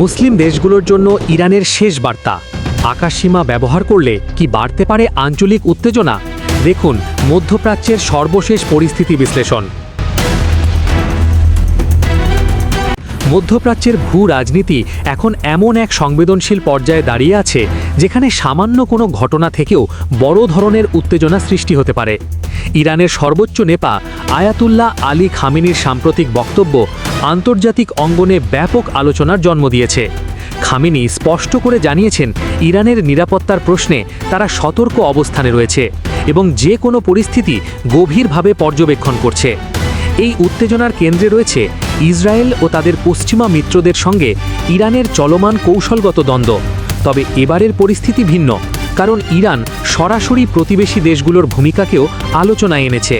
মুসলিম দেশগুলোর জন্য ইরানের শেষ বার্তা। আকাশসীমা ব্যবহার করলে কি বাড়তে পারে আঞ্চলিক উত্তেজনা? দেখুন মধ্যপ্রাচ্যের সর্বশেষ পরিস্থিতি বিশ্লেষণ। মধ্যপ্রাচ্যের ভূ রাজনীতি এখন এমন এক সংবেদনশীল পর্যায়ে দাঁড়িয়ে আছে, যেখানে সামান্য কোনো ঘটনা থেকেও বড় ধরনের উত্তেজনা সৃষ্টি হতে পারে। ইরানের সর্বোচ্চ নেতা আয়াতুল্লাহ আলী খামিনির সাম্প্রতিক বক্তব্য আন্তর্জাতিক অঙ্গনে ব্যাপক আলোচনার জন্ম দিয়েছে। খামিনি স্পষ্ট করে জানিয়েছেন, ইরানের নিরাপত্তার প্রশ্নে তারা সতর্ক অবস্থানে রয়েছে এবং যে কোনো পরিস্থিতি গভীরভাবে পর্যবেক্ষণ করছে। এই উত্তেজনার কেন্দ্রে রয়েছে ইসরায়েল ও তাদের পশ্চিমা মিত্রদের সঙ্গে ইরানের চলমান কৌশলগত দ্বন্দ্ব। তবে এবারের পরিস্থিতি ভিন্ন, কারণ ইরান সরাসরি প্রতিবেশী দেশগুলোর ভূমিকাকেও আলোচনায় এনেছে।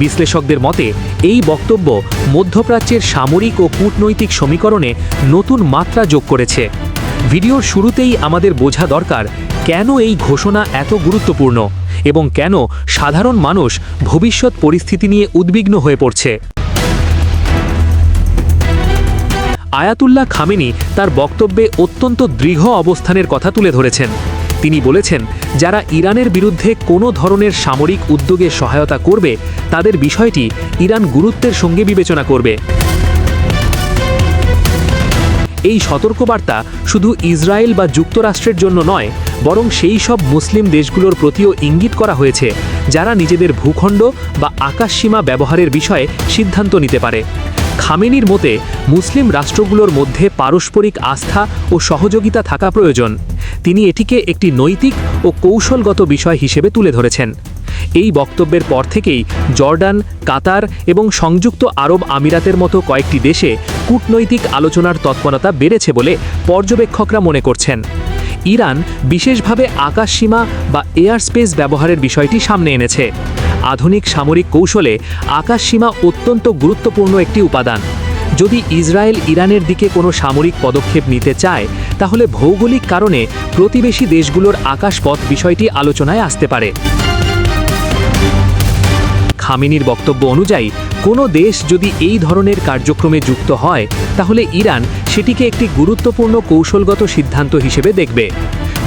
বিশ্লেষকদের মতে, এই বক্তব্য মধ্যপ্রাচ্যের সামরিক ও কূটনৈতিক সমীকরণে নতুন মাত্রা যোগ করেছে। ভিডিওর শুরুতেই আমাদের বোঝা দরকার, কেন এই ঘোষণা এত গুরুত্বপূর্ণ এবং কেন সাধারণ মানুষ ভবিষ্যৎ পরিস্থিতি নিয়ে উদ্বিগ্ন হয়ে পড়ছে। আয়াতুল্লাহ খামেনি তার বক্তব্যে অত্যন্ত দৃঢ় অবস্থানের কথা তুলে ধরেছেন। তিনি বলেছেন, যারা ইরানের বিরুদ্ধে কোনো ধরনের সামরিক উদ্যোগে সহায়তা করবে, তাদের বিষয়টি ইরান গুরুত্বের সঙ্গে বিবেচনা করবে। এই সতর্কবার্তা শুধু ইসরায়েল বা যুক্তরাষ্ট্রের জন্য নয়, বরং সেই সব মুসলিম দেশগুলোর প্রতিও ইঙ্গিত করা হয়েছে, যারা নিজেদের ভূখণ্ড বা আকাশসীমা ব্যবহারের বিষয়ে সিদ্ধান্ত নিতে পারে। খামেনির মতে, মুসলিম রাষ্ট্রগুলোর মধ্যে পারস্পরিক আস্থা ও সহযোগিতা থাকা প্রয়োজন। তিনি এটিকে একটি নৈতিক ও কৌশলগত বিষয় হিসেবে তুলে ধরেছেন। এই বক্তব্যের পর থেকেই জর্ডান, কাতার এবং সংযুক্ত আরব আমিরাতের মতো কয়েকটি দেশে কূটনৈতিক আলোচনার তৎপরতা বেড়েছে বলে পর্যবেক্ষকরা মনে করছেন। ইরান বিশেষভাবে আকাশসীমা বা এয়ার স্পেস ব্যবহারের বিষয়টি সামনে এনেছে। আধুনিক সামরিক কৌশলে আকাশসীমা অত্যন্ত গুরুত্বপূর্ণ একটি উপাদান। যদি ইসরায়েল ইরানের দিকে কোনো সামরিক পদক্ষেপ নিতে চায়, তাহলে ভৌগোলিক কারণে প্রতিবেশী দেশগুলোর আকাশপথ বিষয়টি আলোচনায় আসতে পারে। খামিনির বক্তব্য অনুযায়ী, কোনো দেশ যদি এই ধরনের কার্যক্রমে যুক্ত হয়, তাহলে ইরান সেটিকে একটি গুরুত্বপূর্ণ কৌশলগত সিদ্ধান্ত হিসেবে দেখবে।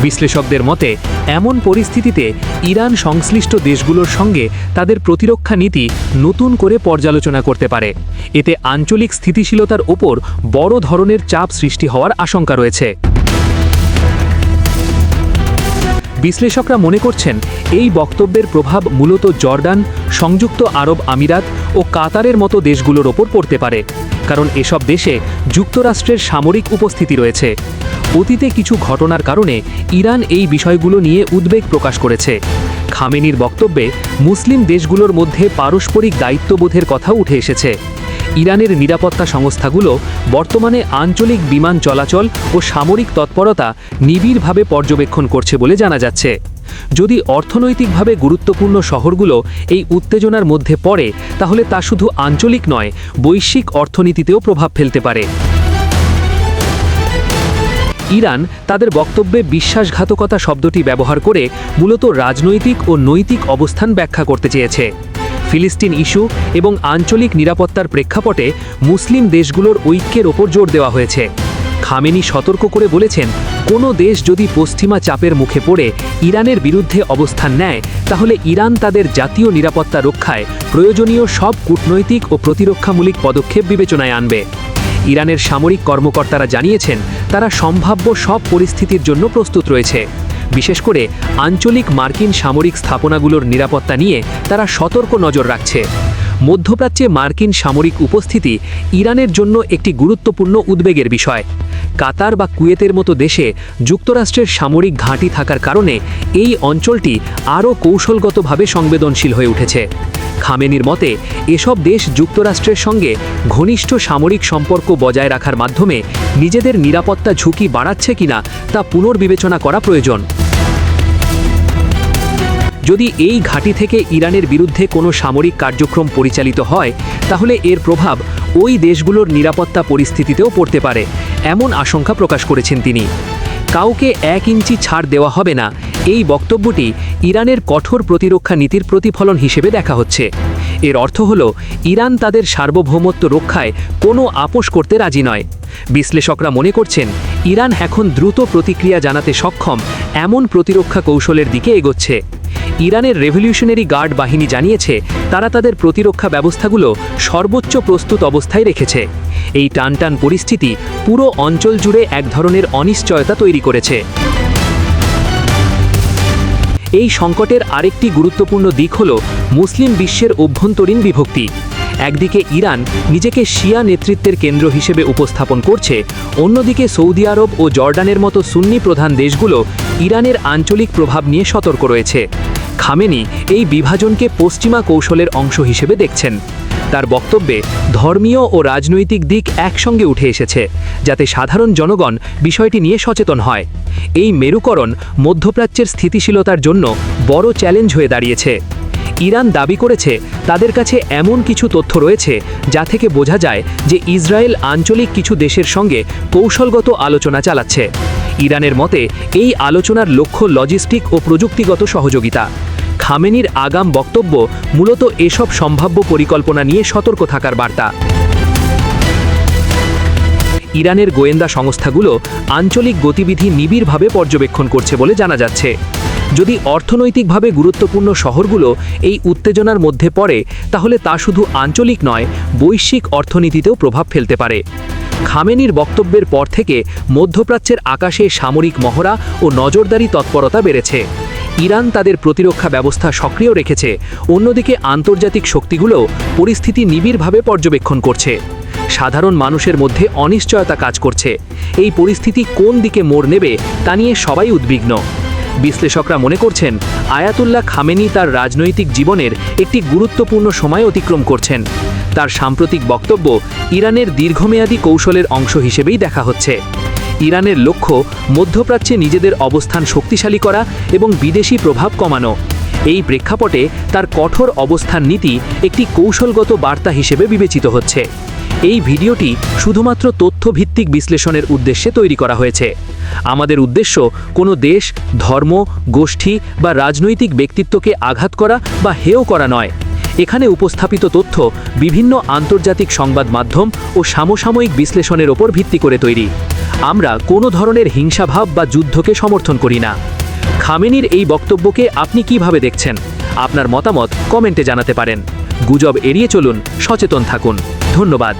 বিশ্লেষকদের মতে, এমন পরিস্থিতিতে ইরান সংশ্লিষ্ট দেশগুলোর সঙ্গে তাদের প্রতিরক্ষা নীতি নতুন করে পর্যালোচনা করতে পারে। এতে আঞ্চলিক স্থিতিশীলতার ওপর বড় ধরনের চাপ সৃষ্টি হওয়ার আশঙ্কা রয়েছে। বিশ্লেষকরা মনে করছেন, এই বক্তব্যের প্রভাব মূলত জর্ডান, সংযুক্ত আরব আমিরাত ও কাতারের মতো দেশগুলোর ওপর পড়তে পারে, কারণ এসব দেশে যুক্তরাষ্ট্রের সামরিক উপস্থিতি রয়েছে। অতীতে কিছু ঘটনার কারণে ইরান এই বিষয়গুলো নিয়ে উদ্বেগ প্রকাশ করেছে। খামেনির বক্তব্যে মুসলিম দেশগুলোর মধ্যে পারস্পরিক দায়িত্ববোধের কথা উঠে এসেছে। ইরানের নিরাপত্তা সংস্থাগুলো বর্তমানে আঞ্চলিক বিমান চলাচল ও সামরিক তৎপরতা নিবিড়ভাবে পর্যবেক্ষণ করছে বলে জানা যাচ্ছে। যদি অর্থনৈতিকভাবে গুরুত্বপূর্ণ শহরগুলো এই উত্তেজনার মধ্যে পড়ে, তাহলে তা শুধু আঞ্চলিক নয়, বৈশ্বিক অর্থনীতিতেও প্রভাব ফেলতে পারে। ইরান তাদের বক্তব্যে বিশ্বাসঘাতকতা শব্দটি ব্যবহার করে মূলত রাজনৈতিক ও নৈতিক অবস্থান ব্যাখ্যা করতে চেয়েছে। ফিলিস্তিন ইস্যু এবং আঞ্চলিক নিরাপত্তার প্রেক্ষাপটে মুসলিম দেশগুলোর ঐক্যের ওপর জোর দেওয়া হয়েছে। খামেনি সতর্ক করে বলেছেন, কোনো দেশ যদি পশ্চিমা চাপের মুখে পড়ে, ইরানের বিরুদ্ধে অবস্থান নেয়, তাহলে ইরান তাদের জাতীয় নিরাপত্তা রক্ষায় প্রয়োজনীয় সব কূটনৈতিক ও প্রতিরক্ষামূলক পদক্ষেপ বিবেচনায় আনবে। ইরানের সামরিক কর্মকর্তারা জানিয়েছেন, তারা সম্ভাব্য সব পরিস্থিতির জন্য প্রস্তুত রয়েছে। বিশেষ করে আঞ্চলিক মার্কিন সামরিক স্থাপনাগুলোর নিরাপত্তা নিয়ে তারা সতর্ক নজর রাখছে। মধ্যপ্রাচ্যে মার্কিন সামরিক উপস্থিতি ইরানের জন্য একটি গুরুত্বপূর্ণ উদ্বেগের বিষয়। কাতার বা কুয়েতের মতো দেশে যুক্তরাষ্ট্রের সামরিক ঘাঁটি থাকার কারণে এই অঞ্চলটি আরও কৌশলগতভাবে সংবেদনশীল হয়ে উঠেছে। খামেনির মতে, এসব দেশ যুক্তরাষ্ট্রের সঙ্গে ঘনিষ্ঠ সামরিক সম্পর্ক বজায় রাখার মাধ্যমে নিজেদের নিরাপত্তা ঝুঁকি বাড়াচ্ছে কিনা তা পুনর্বিবেচনা করা প্রয়োজন। যদি এই ঘাঁটি থেকে ইরানের বিরুদ্ধে কোনো সামরিক কার্যক্রম পরিচালিত হয়, তাহলে এর প্রভাব ওই দেশগুলোর নিরাপত্তা পরিস্থিতিতেও পড়তে পারে, এমন আশঙ্কা প্রকাশ করেছেন তিনি। কাউকে এক ইঞ্চি ছাড় দেওয়া হবে না, এই বক্তব্যটি ইরানের কঠোর প্রতিরক্ষা নীতির প্রতিফলন হিসেবে দেখা হচ্ছে। এর অর্থ হল, ইরান তাদের সার্বভৌমত্ব রক্ষায় কোনো আপোষ করতে রাজি নয়। বিশ্লেষকরা মনে করছেন, ইরান এখন দ্রুত প্রতিক্রিয়া জানাতে সক্ষম, এমন প্রতিরক্ষা কৌশলের দিকে এগোচ্ছে। ইরানের রেভলিউশনারি গার্ড বাহিনী জানিয়েছে, তারা তাদের প্রতিরক্ষা ব্যবস্থাগুলো সর্বোচ্চ প্রস্তুত অবস্থায় রেখেছে। এই টানটান পরিস্থিতি পুরো অঞ্চল জুড়ে এক ধরনের অনিশ্চয়তা তৈরি করেছে। এই সংকটের আরেকটি গুরুত্বপূর্ণ দিক হল মুসলিম বিশ্বের অভ্যন্তরীণ বিভক্তি। একদিকে ইরান নিজেকে শিয়া নেতৃত্বের কেন্দ্র হিসেবে উপস্থাপন করছে, অন্যদিকে সৌদি আরব ও জর্ডানের মতো সুন্নি প্রধান দেশগুলো ইরানের আঞ্চলিক প্রভাব নিয়ে সতর্ক রয়েছে। খামেনি এই বিভাজনকে পশ্চিমা কৌশলের অংশ হিসেবে দেখছেন। তার বক্তব্যে ধর্মীয় ও রাজনৈতিক দিক একসঙ্গে উঠে এসেছে, যাতে সাধারণ জনগণ বিষয়টি নিয়ে সচেতন হয়। এই মেরুকরণ মধ্যপ্রাচ্যের স্থিতিশীলতার জন্য বড় চ্যালেঞ্জ হয়ে দাঁড়িয়েছে। ইরান দাবি করেছে, তাদের কাছে এমন কিছু তথ্য রয়েছে যা থেকে বোঝা যায় যে ইসরায়েল আঞ্চলিক কিছু দেশের সঙ্গে কৌশলগত আলোচনা চালাচ্ছে। ইরানের মতে, এই আলোচনার লক্ষ্য লজিস্টিক ও প্রযুক্তিগত সহযোগিতা। খামেনির আগাম বক্তব্য মূলত এসব সম্ভাব্য পরিকল্পনা নিয়ে সতর্ক থাকার বার্তা। ইরানের গোয়েন্দা সংস্থাগুলো আঞ্চলিক গতিবিধি নিবিড়ভাবে পর্যবেক্ষণ করছে বলে জানা যাচ্ছে। যদি অর্থনৈতিকভাবে গুরুত্বপূর্ণ শহরগুলো এই উত্তেজনার মধ্যে পড়ে, তাহলে তা শুধু আঞ্চলিক নয়, বৈশ্বিক অর্থনীতিতেও প্রভাব ফেলতে পারে। খামেনির বক্তব্যের পর থেকে মধ্যপ্রাচ্যের আকাশে সামরিক মহড়া ও নজরদারি তৎপরতা বেড়েছে। ইরান তাদের প্রতিরক্ষা ব্যবস্থা সক্রিয় রেখেছে, অন্যদিকে আন্তর্জাতিক শক্তিগুলো পরিস্থিতি নিবিড়ভাবে পর্যবেক্ষণ করছে। সাধারণ মানুষের মধ্যে অনিশ্চয়তা কাজ করছে। এই পরিস্থিতি কোন দিকে মোড় নেবে, তা নিয়ে সবাই উদ্বিগ্ন। বিশ্লেষকরা মনে করছেন, আয়াতুল্লাহ খামেনি তার রাজনৈতিক জীবনের একটি গুরুত্বপূর্ণ সময় অতিক্রম করছেন। তার সাম্প্রতিক বক্তব্য ইরানের দীর্ঘমেয়াদী কৌশলের অংশ হিসেবেই দেখা হচ্ছে। ইরানের লক্ষ্য, মধ্যপ্রাচ্যে নিজেদের অবস্থান শক্তিশালী করা এবং বিদেশি প্রভাব কমানো। এই প্রেক্ষাপটে তার কঠোর অবস্থান নীতি একটি কৌশলগত বার্তা হিসেবে বিবেচিত হচ্ছে। এই ভিডিওটি শুধুমাত্র তথ্যভিত্তিক বিশ্লেষণের উদ্দেশ্যে তৈরি করা হয়েছে। আমাদের উদ্দেশ্য কোনো দেশ, ধর্ম, গোষ্ঠী বা রাজনৈতিক ব্যক্তিত্বকে আঘাত করা বা হেয় করা নয়। এখানে উপস্থাপিত তথ্য বিভিন্ন আন্তর্জাতিক সংবাদ মাধ্যম ও সামসাময়িক বিশ্লেষণের ওপর ভিত্তি করে তৈরি। আমরা কোনো ধরনের হিংসাভাব বা যুদ্ধকে সমর্থন করি না। খামেনির এই বক্তব্যকে আপনি কীভাবে দেখছেন? আপনার মতামত কমেন্টে জানাতে পারেন। গুজব এড়িয়ে চলুন, সচেতন থাকুন। ধন্যবাদ।